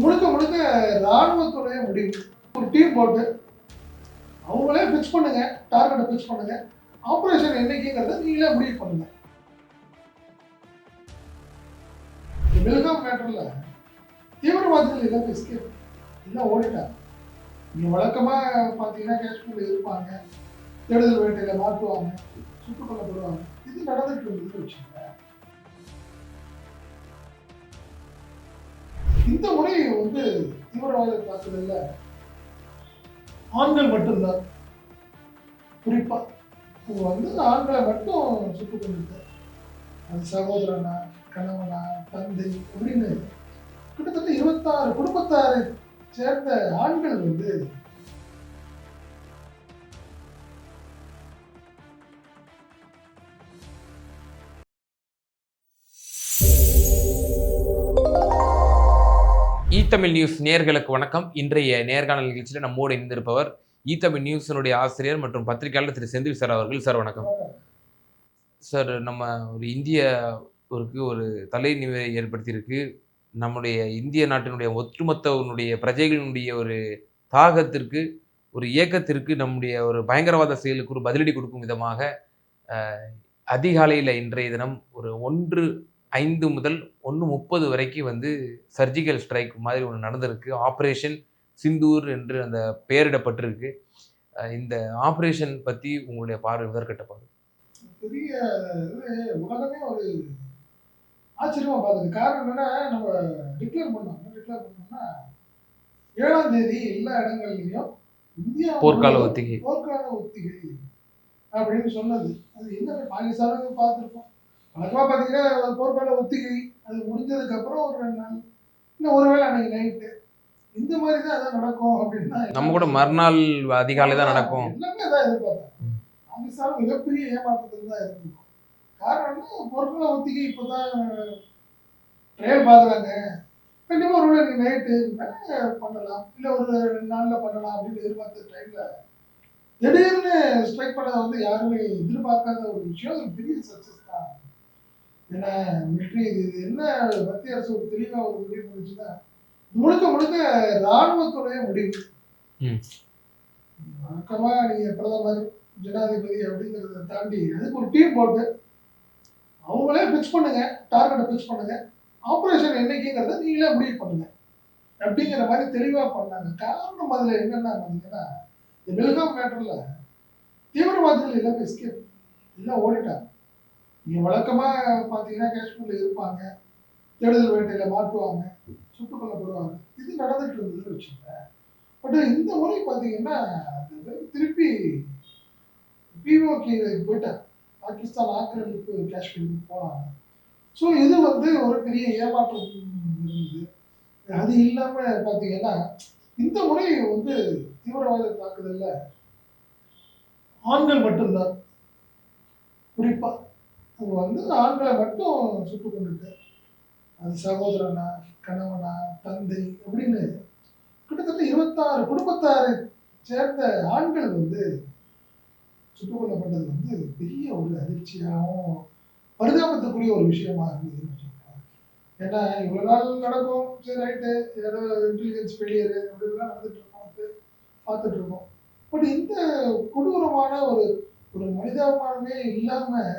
முழுக்க முழுக்க இராணுவத்துடைய முடிவு. ஒரு டீம் போட்டு அவங்களே ஃபிக்ஸ் பண்ணுங்க டார்கெட்டை ஃபிக்ஸ் பண்ணுங்க. ஆப்ரேஷன் என்னைக்குங்கிறத நீங்களே முடிவு பண்ணுங்க. இந்த பெல்காம் மேட்டர்ல தீவிரவாதிகள் எல்லாம் எஸ்கேப் எல்லாம் ஓடிட்டாங்க. நீங்க வழக்கமாக பார்த்தீங்கன்னா காஷ்மீரில் இருப்பாங்க. தேடுதல் வேட்டையில் மாற்றுவாங்க சுட்டுக் கொல்லப்படுவாங்க இது நடந்துட்டு இருந்ததுன்னு வச்சுக்கோங்க. இந்த முறை வந்து தீவிரவாத தாக்குதல்ல ஆண்கள் மட்டும்தான். குறிப்பா இவங்க வந்து ஆண்களை மட்டும் சுட்டு கொண்டிருக்காரு அது சகோதரனா கணவனா தந்தை அப்படின்னு கிட்டத்தட்ட இருபத்தாறு குடும்பத்தாரை சேர்ந்த ஆண்கள் வந்து தமிழ் நியூஸ் நேர்களுக்கு வணக்கம். இன்றைய நேர்காணல் நிகழ்ச்சியில் நம்மோடு இணைந்திருப்பவர் ஈ தமிழ் நியூஸினுடைய ஆசிரியர் மற்றும் பத்திரிகையாளர் திரு செந்தில் சார் அவர்கள். சார் வணக்கம். சார் நம்ம ஒரு இந்திய ஒருக்கு ஒரு தலைநிலை ஏற்படுத்தியிருக்கு. நம்முடைய இந்திய நாட்டினுடைய ஒட்டுமொத்தவனுடைய பிரஜைகளினுடைய ஒரு தாகத்திற்கு ஒரு இயக்கத்திற்கு நம்முடைய ஒரு பயங்கரவாத செயலுக்கு ஒரு பதிலடி கொடுக்கும் விதமாக அதிகாலையில் இன்றைய தினம் ஒரு ஒன்று ஐந்து முதல் ஒன்று முப்பது வரைக்கும் வந்து சர்ஜிக்கல் ஸ்ட்ரைக் மாதிரி ஒன்று நடந்திருக்கு. ஆப்ரேஷன் சிந்தூர் என்று அந்த பெயரிடப்பட்டிருக்கு. இந்த ஆப்ரேஷன் பற்றி உங்களுடைய பார்வை முதற்கட்ட பார்வை. பெரிய உலகமே ஒரு ஆச்சரியமா பார்க்குது. காரணம் என்னன்னா நம்ம டிக்ளேர் பண்ணோம். டிக்ளேர் பண்ணோம்னா ஏழாம் தேதி எல்லா இடங்கள்லையும் இந்தியா போர்க்கால ஒத்திகை. போர்க்கால ஒத்திகை அப்படின்னு சொன்னது. அது என்ன பாகிஸ்தானும் பார்த்துருப்போம். வழக்கமாக பார்த்தீங்கன்னா அது போர்க்கால ஒத்திகை அது முடிஞ்சதுக்கு அப்புறம் ஒரு ரெண்டு நாள். இல்லை ஒருவேளை அன்னைக்கு நைட்டு இந்த மாதிரி தான் அதான் நடக்கும் அப்படின்னா நம்ம கூட மறுநாள் அதிகாலை தான் நடக்கும். எல்லாமே அதான் எதிர்பார்த்தாங்க பாகிஸ்தான் மிகப்பெரிய ஏமாற்றத்தில் தான் இருந்திருக்கும். காரணம் பொருட்களை ஒத்திகை இப்போதான் ட்ரையல் பார்க்குறாங்க கண்டிப்பாக ஒரு வேளை நைட்டு பண்ணலாம். இல்லை ஒரு ரெண்டு நாளில் பண்ணலாம் அப்படின்னு எதிர்பார்த்த டைமில் திடீர்னு ஸ்ட்ரைக் பண்ணதை வந்து யாருமே எதிர்பார்க்காத ஒரு விஷயம் பெரிய சக்ஸஸ் தான். ஏன்னா மிலிட்ரி இது என்ன மத்திய அரசு ஒரு தெளிவாக ஒரு முடிவு பண்ணுச்சுன்னா முழுக்க முழுக்க இராணுவத்துடைய முடிவு. ம். வழக்கமா நீங்க பிரதமர் ஜனாதிபதி அப்படிங்கிறத தாண்டி அதுக்கு ஒரு டீம் போட்டு அவங்களே ஃபிக்ஸ் பண்ணுங்க டார்கெட்டை ஃபிக்ஸ் பண்ணுங்க ஆப்ரேஷன் என்னைக்குங்கிறத நீங்களே முடிவு பண்ணுங்க. அப்படிங்கிற மாதிரி தெளிவா பண்ணாங்க. காரணம் அதுல என்னன்னா பார்த்தீங்கன்னா இந்த பெல்காம் மேட்டர்ல தீவிரவாதிகள் எல்லாம் எஸ்கேப் எல்லாம் ஓடிட்டாங்க. நீங்கள் வழக்கமாக பார்த்தீங்கன்னா காஷ்மீரில் இருப்பாங்க. தேடுதல் வேட்டையில் மாட்டுவாங்க. சுட்டுக் கொல்லப்படுவாங்க. இது நடந்துட்டு இருந்ததுன்னு வச்சுக்கோங்க பட் இந்த முறை பார்த்தீங்கன்னா அது திருப்பி பிஓகே போயிட்டாங்க பாகிஸ்தான் ஆக்கிரமிப்பு காஷ்மீருக்கு போனாங்க. ஸோ இது வந்து ஒரு பெரிய ஏமாற்றம் இருந்தது. அது இல்லாமல் பார்த்தீங்கன்னா இந்த முறை வந்து தீவிரவாத தாக்குதலில் ஆண்கள் மட்டும்தான். குறிப்பாக அவங்க வந்து ஆண்களை மட்டும் சுட்டு கொண்டுட்டு அது சகோதரனா கணவனா தந்தை அப்படின்னு கிட்டத்தட்ட இருபத்தாறு குடும்பத்தாரை சேர்ந்த ஆண்கள் வந்து சுட்டுக் கொல்லப்பட்டது வந்து பெரிய ஒரு அதிர்ச்சியாகவும் பரிதாபத்துக்குரிய ஒரு விஷயமா இருந்ததுன்னு வச்சுக்கோங்க ஏன்னா இவ்வளோ நாள் நடக்கும் சரி ரைட்டு ஏதோ இன்டெலிஜென்ஸ் ஃபெயிலியர் அப்படிலாம் நடந்துட்டு இருக்கோம் வந்து பார்த்துட்டு இருக்கோம். பட் இந்த கொடூரமான ஒரு ஒரு மனிதாபிமானமே இல்லாமல்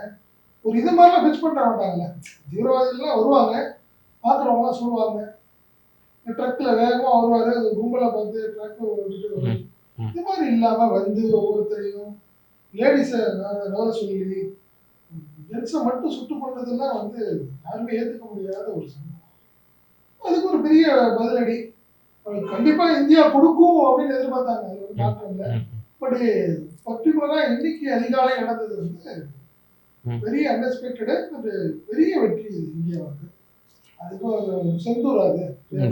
ஒரு இது மாதிரிலாம் ஃபிக்ஸ் பண்ண மாட்டாங்கல்ல. தீவிரவாதிகள்லாம் வருவாங்க. பார்க்குறவங்களாம் சொல்லுவாங்க. ட்ரக்கில் வேகமாக வருவார். அது கும்பலை பார்த்து ட்ரக்கு விட்டுட்டு வருவாரு. இது மாதிரி இல்லாமல் வந்து ஒவ்வொருத்தரையும் லேடிஸை நவர சொல்லி ஜென்ஸை மட்டும் சுட்டு கொண்டதெல்லாம் வந்து யாருமே ஏற்றுக்க முடியாத ஒரு சம்பவம். அதுக்கு ஒரு பெரிய பதிலடி. அது கண்டிப்பா இந்தியா கொடுக்கும் அப்படின்னு எதிர்பார்த்தாங்க. அது ஒரு மாற்றம் இல்லை. பட் பர்டிகுலரா இன்னைக்கு அதிகாலை நடந்தது வந்து. பெரிய அன்எக்ஸ்பெக்டடு ஒரு பெரிய வெற்றி இது இந்தியாவுக்கு அதுக்கு செந்தூர் அது.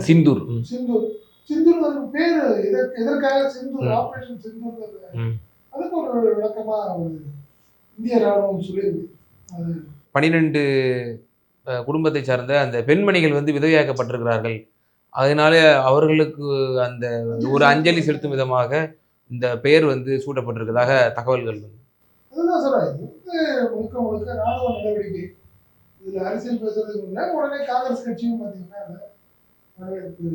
சிந்தூர். சிந்தூர். சிந்தூர் அதுக்கு பேரு எதற்கு எதற்காக சிந்தூர். ஆபரேஷன் சிந்தூர். அதுக்கு ஒரு விளக்கமா ஒரு இந்திய ராணுவம் சொல்லியிருக்கு. அது பனிரெண்டு குடும்பத்தை சார்ந்த அந்த பெண்மணிகள் வந்து விதவையாக்கப்பட்டிருக்கிறார்கள். அதனால அவர்களுக்கு அந்த ஒரு அஞ்சலி செலுத்தும் விதமாக இந்த பெயர் வந்து சூட்டப்பட்டிருக்கிறதாக தகவல்கள் வந்து அதுதான் சொல்றேன் இது வந்து முழுக்க முழுக்க ராணுவ நடவடிக்கை இதுல அரசியல் பேசுறதுக்கு முன்ன உடனே காங்கிரஸ் கட்சியும் பாத்தீங்கன்னா அதை வரவேற்பு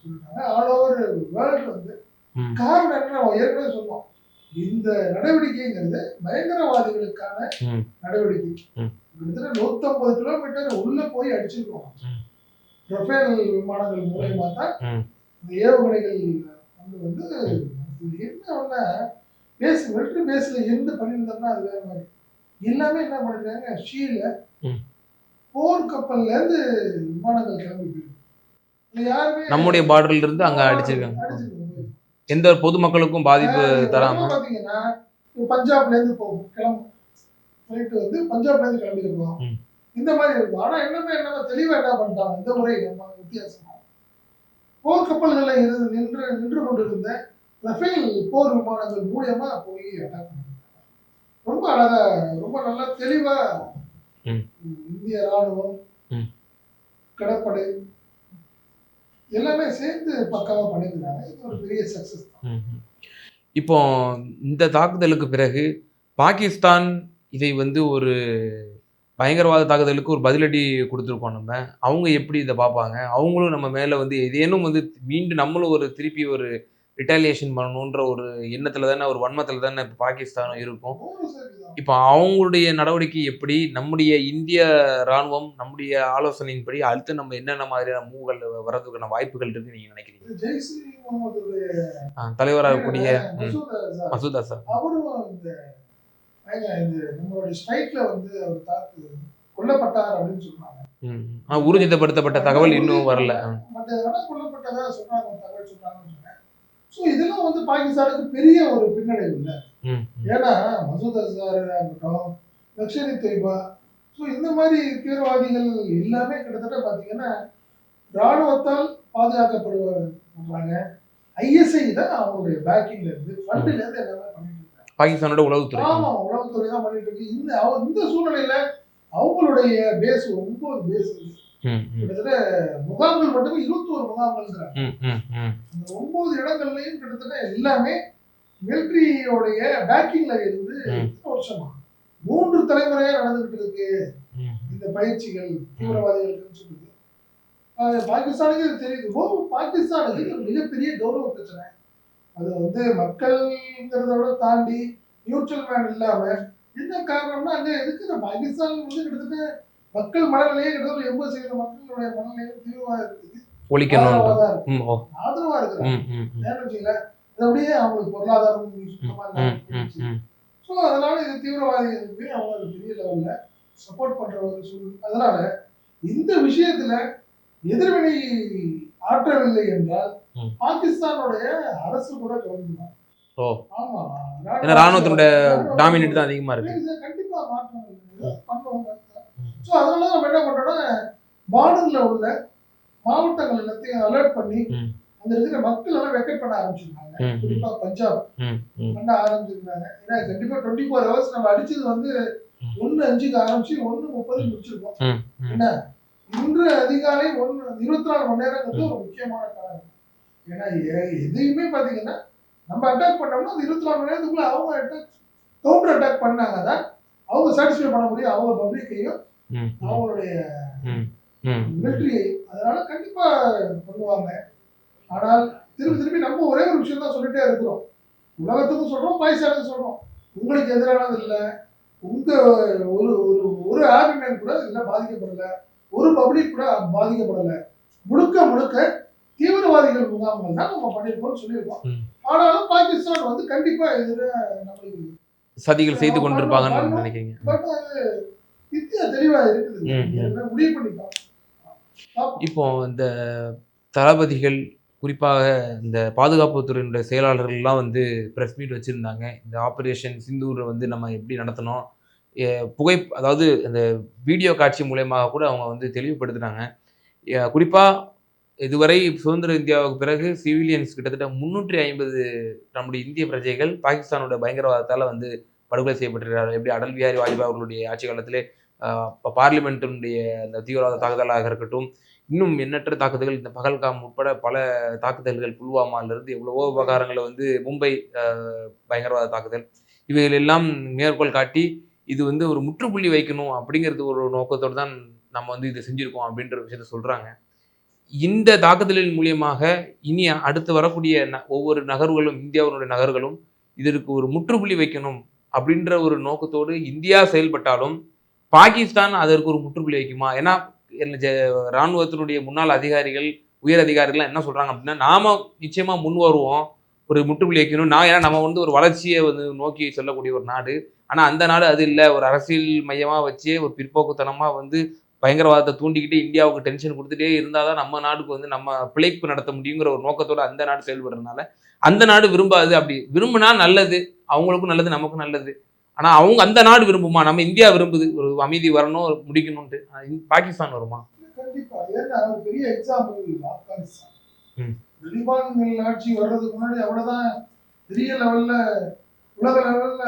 சொல்லிட்டாங்க ஆல் ஓவர் வேர்ல்டு வந்து. காரணம் என்ன நம்ம ஏற்கனவே சொன்னோம் இந்த நடவடிக்கைங்கிறது பயங்கரவாதிகளுக்கான. நடவடிக்கை. கிட்டத்தட்ட நூத்தம்பது கிலோமீட்டர் உள்ள போய் அடிச்சிருக்கோம். ரஃபேல் விமானங்கள் மூலயமா தான். இந்த ஏவுகணைகள் வந்து வந்து என்ன ஒண்ணா பேஸ் மிலிட்டரி பேஸ்ல இருந்து பண்ணியிருந்தோம்னா அது வேற மாதிரி. எல்லாமே என்ன பண்ணிருக்காங்க ஷீல. போர் கப்பல்ல இருந்து விமானங்கள் கிளம்பி போயிருக்கு நம்முடைய பார்டர்ல இருந்து அங்க அடிச்சிருக்காங்க. எந்த ஒரு பொதுமக்களுக்கும் பாதிப்பு தராம? பாத்தீங்கன்னா பஞ்சாப்ல இருந்து போகும் கிளம்பும் ஃபிளைட் வந்து பஞ்சாப்ல இருந்து கிளம்பி இருக்கும். இந்த மாதிரி இருக்கும். ஆனா என்னமே என்னமோ தெளிவா என்ன பண்ணிட்டாங்க இந்த முறை வித்தியாசமா. போர் கப்பல்கள்ல இருந்து நின்று நின்று கொண்டிருந்த ரஃபேல் போர் விமானங்கள் மூலியமா போய் அட்டாக் ரொம்ப அழகா ரொம்ப நல்லா தெளிவா. இந்திய ராணுவம். கடற்படை எல்லாமே சேர்ந்து பக்காவா பண்ணியிருக்காங்க இது ஒரு பெரிய சக்சஸ் தான். இப்போ இந்த தாக்குதலுக்கு பிறகு பாகிஸ்தான் இதை வந்து ஒரு பயங்கரவாத தாக்குதலுக்கு ஒரு பதிலடி கொடுத்துருக்கோம் நம்ம அவங்க எப்படி இதை பார்ப்பாங்க அவங்களும் நம்ம மேலே வந்து ஏதேனும் வந்து மீண்டும் நம்மளும் ஒரு திருப்பி ஒரு ரிட்டாலியேஷன் பண்ணணுன்ற ஒரு எண்ணத்தில் தானே ஒரு வன்மத்தில் தானே இப்போ பாகிஸ்தானும் இருக்கும். இப்போ அவங்களுடைய நடவடிக்கை எப்படி நம்முடைய இந்திய ராணுவம் நம்முடைய ஆலோசனையின்படி அடுத்து நம்ம என்னென்ன மாதிரியான மூவ்கள் வர்றதுக்கான வாய்ப்புகள் இருக்குன்னு நீங்கள் நினைக்கிறீங்க தலைவராகக்கூடிய மசூத் அசார் கொல்லப்பட்டார் அப்படின்னு சொன்னாங்க. ஊர்ஜிதப்படுத்தப்பட்ட தகவல் இன்னும் வரல. ஸோ இதெல்லாம் வந்து பாகிஸ்தானுக்கு பெரிய ஒரு பின்னடைவு இல்லை. ஏன்னா மசூத் அசார் இருக்கட்டும் லக்ஷரி தொய்பா ஸோ இந்த மாதிரி தீவிரவாதிகள் எல்லாமே கிட்டத்தட்ட பார்த்தீங்கன்னா ராணுவத்தால் பாதுகாக்கப்படுவாங்க ஐஎஸ்ஐ தான் அவங்களுடைய பேக்கிங்ல இருந்து ஃபண்ட்ல இருந்து எல்லாமே பண்ணிட்டு இருக்காங்க. பாகிஸ்தானோட உளவுத்துறை. ஆமா உளவுத்துறை தான் பண்ணிட்டு இருக்கு. இந்த இந்த சூழ்நிலையில அவங்களுடைய பேஸ் ஒன்பது பேஸ் கிட்டத்தட்ட முகாம்கள் மட்டுமே இருபத்தோரு முகாம்கள் ம், ம், ம். அந்த ஒன்பது இடங்கள்லயும் கிட்டத்தட்ட எல்லாமே மிலிட்ரியோடைய பேக்கிங்ல இருந்து வருஷமா? மூன்று தலைமுறையா நடந்துகிட்டு இருக்கு. இந்த பயிற்சிகள் தீவிரவாதிகளுக்குன்னு சொல்லுது பாகிஸ்தானுக்கு இது தெரியுது. ஓ பாகிஸ்தானுக்கு ஒரு மிகப்பெரிய கௌரவ பிரச்சனை. அது வந்து மக்கள்ங்கிறத விட தாண்டி நியூட்ரல் மேன் இல்லாம என்ன காரணம்னா அங்க இருக்கிற பாகிஸ்தான் வந்து கிட்டத்தட்ட மக்கள் மனநிலையே கிட்டத்தட்ட எண்பது சதவீத மக்களுடைய மனநிலையும் தீவிரவாதத்துக்கு ஒழிக்கணும்ன்ற ஆதரவா தான் இருக்கு. ம், ஓ. ஆதரவா ம். ஏன்னு இது அப்படியே அவங்களுக்கு பொருளாதாரம் சுத்தமா ம், ம், இல்லாம ம். ஸோ அதனால இது தீவிரவாதிகளுக்கு அவங்க ஒரு பெரிய லெவல்ல சப்போர்ட் பண்ற ஒரு சூழ்நிலை அதனால இந்த விஷயத்துல எதிர்வினை ஆற்றவில்லை என்றால். பாகிஸ்தானுடைய அரசு கூட கவனிக்கணும் ஓ. ஆமா ராணுவத்தினுடைய டாமினேட் தான் அதிகமா இருக்கு கண்டிப்பா மாற்றம். பண்ணுவாங்க. ஸோ அதனால நம்ம என்ன பண்றோம்னா பார்டர்ல உள்ள மாவட்டங்கள் எல்லாத்தையும் அலர்ட் பண்ணி. அங்க இருக்கிற மக்கள் எல்லாம் வெக்கெட் பண்ண ம், குறிப்பா பஞ்சாப். பண்ண ஆரம்பிச்சிருக்காங்க ஏன்னா கண்டிப்பா டுவெண்ட்டி ஃபோர் ஹவர்ஸ் நம்ம அடிச்சது வந்து. ஒன்னு அஞ்சுக்கு ஆரம்பிச்சு ஒன்னு முப்பது முடிச்சிருக்கோம். என்ன இன்று அதிகாலை ஒன்னு இருபத்தி நாலு மணி நேரங்கிறது ஒரு முக்கியமான காரணம் ஏன்னா எதையுமே பாத்தீங்கன்னா நம்ம அட்டாக் பண்ணோம்னா அந்த இருபத்தி நாலு மணி நேரத்துக்குள்ள அவங்க அட்டாக் கவுண்டர் அட்டாக் பண்ணாங்க தான் அவங்க சாட்டிஸ்ஃபை பண்ண முடியும் அவங்க பப்ளிக்கையும். அவங்களுடைய ம், ம். மிலிட்ரியை அதனால கண்டிப்பா பண்ணுவாங்க. ஆனால் திருப்பி திருப்பி நம்ம ஒரே ஒரு விஷயம் தான் சொல்லிட்டே இருக்கிறோம். உலகத்துக்கும் சொல்றோம் பாகிஸ்தானுக்கும் சொல்றோம். உங்களுக்கு எதிரானது இல்லை. உங்க ஒரு ஒரு ஒரு ஆர்மிமேன் கூட இதுல பாதிக்கப்படல. ஒரு பப்ளிக் கூட பாதிக்கப்படல. முழுக்க முழுக்க தீவிரவாதிகள் முகாம்கள் தான் நம்ம பண்ணியிருக்கோம்னு சொல்லியிருக்கோம். ஆனாலும் பாகிஸ்தான் வந்து கண்டிப்பா இதுல நம்மளுக்கு சதிகள் செய்து கொண்டிருப்பாங்கன்னு நினைக்கிறீங்க. பட் அது தெளிவா இருக்குது. முடிவு. இப்போ இந்த தளபதிகள் குறிப்பாக இந்த பாதுகாப்புத்துறையினுடைய செயலாளர்கள்லாம் வந்து ப்ரெஸ் மீட் வச்சுருந்தாங்க. இந்த ஆப்ரேஷன் சிந்தூரை வந்து நம்ம எப்படி நடத்தணும்? புகை அதாவது இந்த வீடியோ காட்சி மூலயமாக கூட அவங்க வந்து தெளிவுபடுத்தினாங்க. குறிப்பாக இதுவரை சுதந்திர இந்தியாவுக்கு பிறகு சிவிலியன்ஸ் கிட்டத்தட்ட முந்நூற்றி ஐம்பது நம்முடைய இந்திய பிரஜைகள் பாகிஸ்தானோட பயங்கரவாதத்தால் வந்து படுகொலை செய்யப்பட்டிருக்கிறார்கள். எப்படி அடல் பிஹாரி வாஜ்பாய் அவர்களுடைய ஆட்சி காலத்திலே பார்லிமெண்ட்டினுடைய அந்த தீவிரவாத தாக்குதலாக இருக்கட்டும் இன்னும் எண்ணற்ற தாக்குதல்கள் இந்த பகல்காம் உட்பட பல தாக்குதல்கள் புல்வாமாலிருந்து எவ்வளவோ விவகாரங்களை வந்து மும்பை பயங்கரவாத தாக்குதல். இவைகள் எல்லாம் மேற்கோள் காட்டி இது வந்து ஒரு முற்றுப்புள்ளி வைக்கணும் அப்படிங்கிறது ஒரு நோக்கத்தோடு தான் நம்ம வந்து இதை செஞ்சுருக்கோம் அப்படின்ற விஷயத்த சொல்கிறாங்க இந்த தாக்குதலின் மூலியமாக இனி அடுத்து வரக்கூடிய ந- ஒவ்வொரு நகர்வுகளும் இந்தியாவினுடைய நகர்களும் இதற்கு ஒரு முற்றுப்புள்ளி வைக்கணும் அப்படின்ற ஒரு நோக்கத்தோடு இந்தியா செயல்பட்டாலும் பாகிஸ்தான் அதற்கு ஒரு முற்றுப்புள்ளி வைக்குமா? ஏன்னா என்ன ஜெ- ராணுவத்தினுடைய முன்னாள் அதிகாரிகள் உயர் அதிகாரிகள் என்ன சொல்றாங்க அப்படின்னா நாம நிச்சயமா முன் வருவோம் ஒரு முற்றுப்புள்ளி வைக்கணும். நான் ஏன்னா நம்ம வந்து ஒரு வளர்ச்சியை வந்து நோக்கி சொல்லக்கூடிய ஒரு நாடு. ஆனா அந்த நாடு அது இல்லை. ஒரு அரசியல் மையமா வச்சு ஒரு பிற்போக்குத்தனமா வந்து பயங்கரவாதத்தை தூண்டிக்கிட்டு இந்தியாவுக்கு டென்ஷன் கொடுத்துட்டே இருந்தால் தான் நம்ம நாடுக்கு வந்து நம்ம பிழைப்பு நடத்த முடியுங்கிற ஒரு நோக்கத்தோடு அந்த நாடு செயல்படுறதுனால அந்த நாடு விரும்பாது. அப்படி விரும்பினா நல்லது. அவங்களுக்கும் நல்லது நமக்கும் நல்லது. ஆனா அவங்க அந்த நாடு விரும்புமா? நம்ம இந்தியா விரும்புது. ஒரு அமைதி வரணும் ஒரு முடிக்கணும்ட்டு பாகிஸ்தான் வருமா? பெரிய எக்ஸாம்பிள் ஆப்கானிஸ்தான். தலிபான்கள் ஆட்சி வர்றதுக்கு முன்னாடி அவ்வளவுதான் பெரிய லெவல்ல உலக லெவல்ல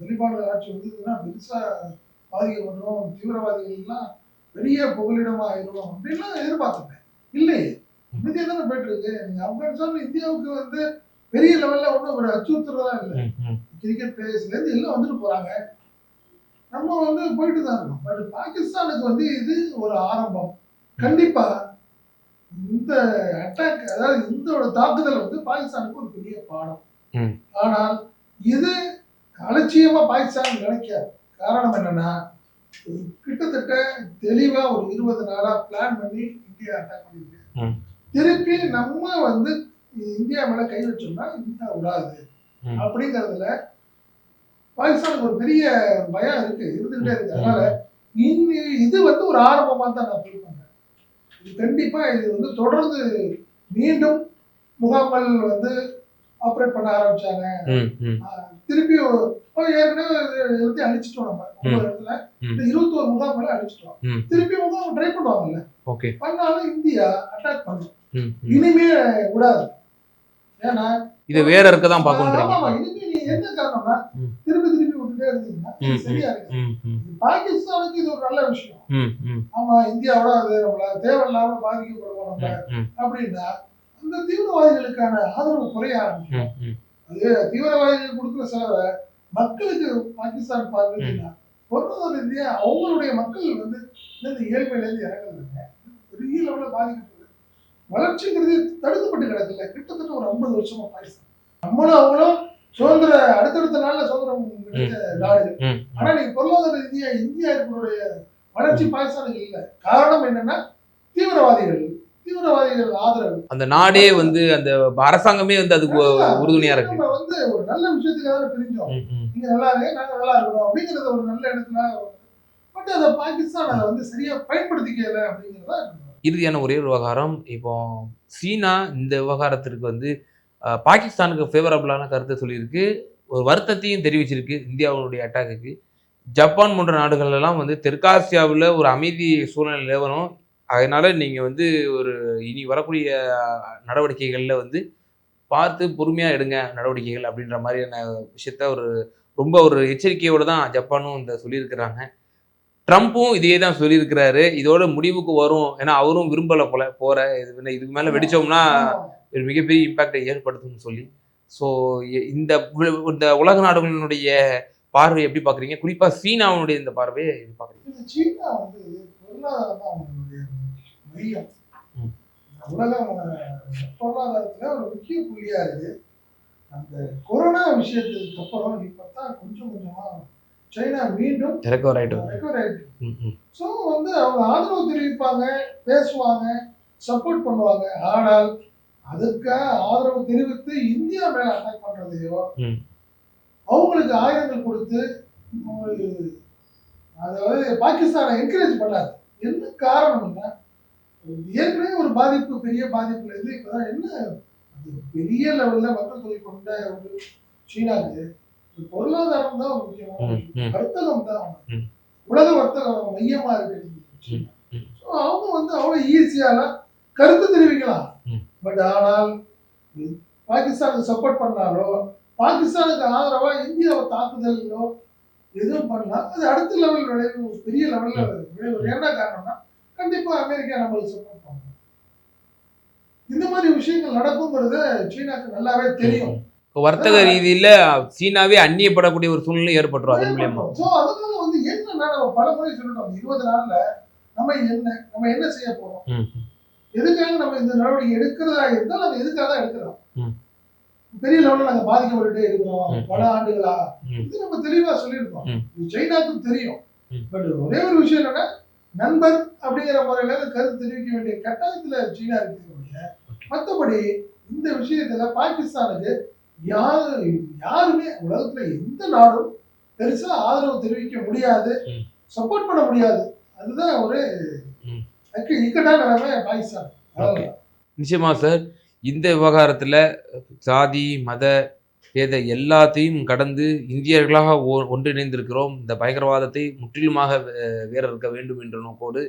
தலிபான்கள் ஆட்சி வந்ததுன்னா பெருசா பாதிக்கப்படும் தீவிரவாதிகள் எல்லாம் பெரிய புகலிடமா ஆயிரும் அப்படின்லாம் எதிர்பார்த்துட்டேன் இல்லையே. அமைதியா தானே போயிட்டு இருக்கு. நீங்க ஆப்கானிஸ்தான் இந்தியாவுக்கு வந்து பெரிய லெவல்ல ஒன்றும் ஒரு அச்சுறுத்துறதா இல்லை. கிரிக்கெட் பிளேயர்ஸ்ல இருந்து எல்லாம் வந்துட்டு போறாங்க. நம்ம வந்து போயிட்டு தான் இருக்கோம். பட் பாகிஸ்தானுக்கு வந்து இது ஒரு ஆரம்பம். கண்டிப்பா இந்த அட்டாக் அதாவது இந்த ஒரு தாக்குதல் வந்து பாகிஸ்தானுக்கு ஒரு பெரிய பாடம். ஆனால் இது அலட்சியமா பாகிஸ்தான் நினைக்காது. காரணம் என்னன்னா கிட்டத்தட்ட தெளிவா ஒரு இருபது நாளா பிளான் பண்ணி இந்தியா அட்டாக் பண்ணிருக்கு. திருப்பி நம்ம வந்து இந்தியா மேல கை வச்சோம்னா இந்தியா விடாது. அப்படிங்கறதுல பாகிஸ்தானுக்கு ஒரு பெரிய பயம் இருக்கு இருந்துகிட்டே இருக்கு. அதனால இன்னி இது வந்து ஒரு ஆரம்பமா தான் நான் ஃபீல் பண்றேன். இது கண்டிப்பா இது வந்து தொடர்ந்து மீண்டும் முகாம்கள் வந்து ஆப்ரேட் பண்ண ஆரம்பிச்சாங்க. திருப்பி ஒரு- ஒரு ஏற்கனவே எல்லாத்தையும் அழிச்சிட்டோம் நம்ம ஒவ்வொரு இடத்துல. ம். இந்த இருபத்தோரு முகாம்களை அழிச்சிட்டோம். திருப்பி முகாம் ட்ரை பண்ணுவாங்கல்ல. ஓகே. பண்ணாலும் இந்தியா அட்டாக் பண்ணும். இனிமே விடாது. ஏன்னா இதை வேற இருக்க தான் பார்க்கணுன்றீங்க ஆமா, இனிமே நீ என்ன காரணம்னா ம். திருப்பி திருப்பி விட்டுட்டே இருந்தீங்கன்னா. சரியா இருக்கு. பாகிஸ்தானுக்கு இது ஒரு நல்ல விஷயம். ஆமா இந்தியாவோட அது நம்மள தேவையில்லாம பாதிக்கப்படுவோம் நம்ம அப்படின்னா அந்த தீவிரவாதிகளுக்கான ஆதரவு குறைய ஆரம்பிக்கும். அது தீவிரவாதிகள் கொடுக்குற செலவை மக்களுக்கு பாகிஸ்தான் பார்க்குதுன்னா பொருளாதார ரீதியா அவங்களுடைய மக்கள் வந்து இந்த ஏழ்மையில இருந்து இறங்குறதுங்க பெரிய லெவல்ல பாதிக்கப்படுது. வளர்ச்சிங்கிறது தடுக்கப்பட்டு கிடக்குல்ல கிட்டத்தட்ட ஒரு ஐம்பது வருஷமா பாகிஸ்தான். நம்மளும் அவங்களும் சுதந்திர அடுத்தடுத்த நாள்ல சுதந்திரம் நாடு. ஆனா நீங்க பொருளாதார ரீதியா இந்தியா இருக்கிறோடைய வளர்ச்சி பாகிஸ்தானுக்கு இல்ல. காரணம் என்னன்னா தீவிரவாதிகள் தீவிரவாதிகள் ஆதரவு. அந்த நாடே வந்து அந்த அரசாங்கமே வந்து அதுக்கு உறுதுணையா இருக்கு. நம்ம வந்து ஒரு நல்ல விஷயத்துக்காக பிரிஞ்சோம். நீங்க நல்லா இருங்க நாங்க நல்லா இருக்கணும் அப்படிங்கறத ஒரு நல்ல இடத்துல பட் அதை பாகிஸ்தான் அதை வந்து சரியா பயன்படுத்திக்கல அப்படிங்கறதா இறுதியான ஒரே ஒரு விவகாரம் இப்போ சீனா இந்த விவகாரத்திற்கு வந்து பாகிஸ்தானுக்கு ஃபேவரபுளான கருத்தை சொல்லியிருக்கு. ஒரு வருத்தத்தையும் தெரிவிச்சிருக்கு இந்தியாவுடைய அட்டாக்குக்கு ஜப்பான் போன்ற நாடுகளெல்லாம் வந்து தெற்காசியாவில் ஒரு அமைதி சூழ்நிலை நிலவரம் அதனால் நீங்கள் வந்து ஒரு இனி வரக்கூடிய நடவடிக்கைகளில் வந்து பார்த்து பொறுமையாக எடுங்க நடவடிக்கைகள் அப்படின்ற மாதிரியான விஷயத்த ஒரு ரொம்ப ஒரு எச்சரிக்கையோடு தான் ஜப்பானும் இந்த சொல்லியிருக்கிறாங்க. ட்ரம்ப்பும் இதையே தான் சொல்லியிருக்கிறாரு. இதோட முடிவுக்கு வரும். ஏன்னா அவரும் விரும்பலை போல போற. இது இதுக்கு மேலே வெடிச்சோம்னா ஒரு மிகப்பெரிய இம்பாக்டை ஏற்படுத்தும்னு சொல்லி. ஸோ இந்த இந்த உலக நாடுகளினுடைய பார்வை எப்படி பார்க்குறீங்க? குறிப்பாக சீனாவுடைய இந்த பார்வையை எப்படி பார்க்குறீங்க? இது சீனா வந்து. உலக பொருளாதாரத்துல ஒரு முக்கிய புள்ளியா இருக்கு அந்த கொரோனா விஷயத்துக்கு அப்புறம் இப்ப தான் கொஞ்சம் கொஞ்சமா சைனா மீண்டும் ரெக்கவர் ஆகிட்டு. ரெக்கவர் ம், ஸோ வந்து அவங்க ஆதரவு தெரிவிப்பாங்க பேசுவாங்க சப்போர்ட் பண்ணுவாங்க ஆனால் அதுக்காக ஆதரவு தெரிவித்து இந்தியா மேல அட்டாக் பண்றதையோ. அவங்களுக்கு ஆயுதங்கள் கொடுத்து அதாவது பாகிஸ்தானை என்கரேஜ் பண்ணாது என்ன காரணம்னா ஏற்கனவே ஒரு பாதிப்பு பெரிய பாதிப்புல இருந்து இப்பதான் என்ன அது பெரிய லெவல்ல மக்கள் தொகை கொண்ட ஒரு சீனாக்கு பொருளாதாரம் தான் ஒரு முக்கியமான ம், ம், வர்த்தகம் தான். உலக வர்த்தக மையமா இருக்கு அவங்க வந்து அவ்வளவு ஈஸியாலாம் கருத்து தெரிவிக்கலாம். பட் ஆனால் பாகிஸ்தானுக்கு சப்போர்ட் பண்ணாலோ பாகிஸ்தானுக்கு ஆதரவா இந்தியாவை தாக்குதலோ எதுவும் பண்ணலாம் அது அடுத்த லெவல் விளைவு பெரிய லெவல்ல விளைவு என்ன காரணம்னா கண்டிப்பா அமெரிக்கா நம்மளுக்கு சப்போர்ட் பண்ணும். இந்த மாதிரி விஷயங்கள் நடக்குங்கிறது சீனாக்கு நல்லாவே தெரியும். இப்போ வர்த்தக ரீதியில சீனாவே அந்நியப்படக்கூடிய ஒரு சூழ்நிலை ஏற்பட்டுரும் அதன் மூலியமா. அதனால வந்து என்னன்னா நம்ம பல முறை சொல்லிட்டோம் இருபது நாள்ல நம்ம என்ன நம்ம என்ன செய்ய போறோம்? எதுக்காக நம்ம இந்த நடவடிக்கை எடுக்கிறதா இருந்தால் நம்ம எதுக்காக தான் எடுக்கிறோம். பெரிய லெவலில் நாங்கள் பாதிக்கப்பட்டுட்டே இருக்கிறோம். பல ஆண்டுகளா. இது நம்ம தெளிவா சொல்லியிருக்கோம். இது சைனாக்கும் தெரியும். பட் ஒரே ஒரு விஷயம் என்னன்னா நண்பர் அப்படிங்கிற முறையில கருத்து தெரிவிக்க வேண்டிய கட்டாயத்துல சீனா இருக்கிற மற்றபடி இந்த விஷயத்துல பாகிஸ்தானுக்கு யாரு யாருமே உலகத்துல எந்த நாடும் பெருசா ஆதரவு தெரிவிக்க முடியாது. சப்போர்ட் பண்ண முடியாது. அதுதான் ஒரு இக்கட்டான நிலைமை பாகிஸ்தான் நிச்சயமா சார் இந்த விவகாரத்தில் சாதி மத பேத எல்லாத்தையும் கடந்து இந்தியர்களாக ஒ- ஒன்றிணைந்திருக்கிறோம். இந்த பயங்கரவாதத்தை முற்றிலுமாக வேற இருக்க வேண்டும் என்ற நோக்கோடு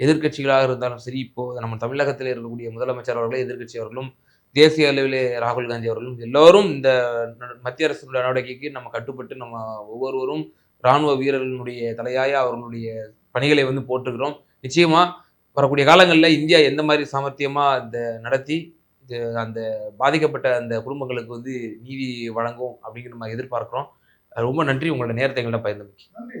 எதிர்க்கட்சிகளாக இருந்தாலும் சரி இப்போ நம்ம தமிழகத்தில் இருக்கக்கூடிய முதலமைச்சர் அவர்களே எதிர்க்கட்சி அவர்களும் தேசிய அளவிலே ராகுல் காந்தி அவர்களும் எல்லோரும் இந்த மத்திய அரசு நடவடிக்கைக்கு நம்ம கட்டுப்பட்டு நம்ம ஒவ்வொருவரும் இராணுவ வீரர்களுடைய தலையாய அவர்களுடைய பணிகளை வந்து போட்டுக்கிறோம் நிச்சயமா வரக்கூடிய காலங்களில் இந்தியா எந்த மாதிரி சாமர்த்தியமா இந்த நடத்தி இது அந்த பாதிக்கப்பட்ட அந்த குடும்பங்களுக்கு வந்து நீதி வழங்கும் அப்படிங்கிற நம்ம எதிர்பார்க்கிறோம். ரொம்ப நன்றி. உங்களோட நேரத்தை எங்கள்கிட்ட பகிர்ந்தமைக்கு. நன்றி.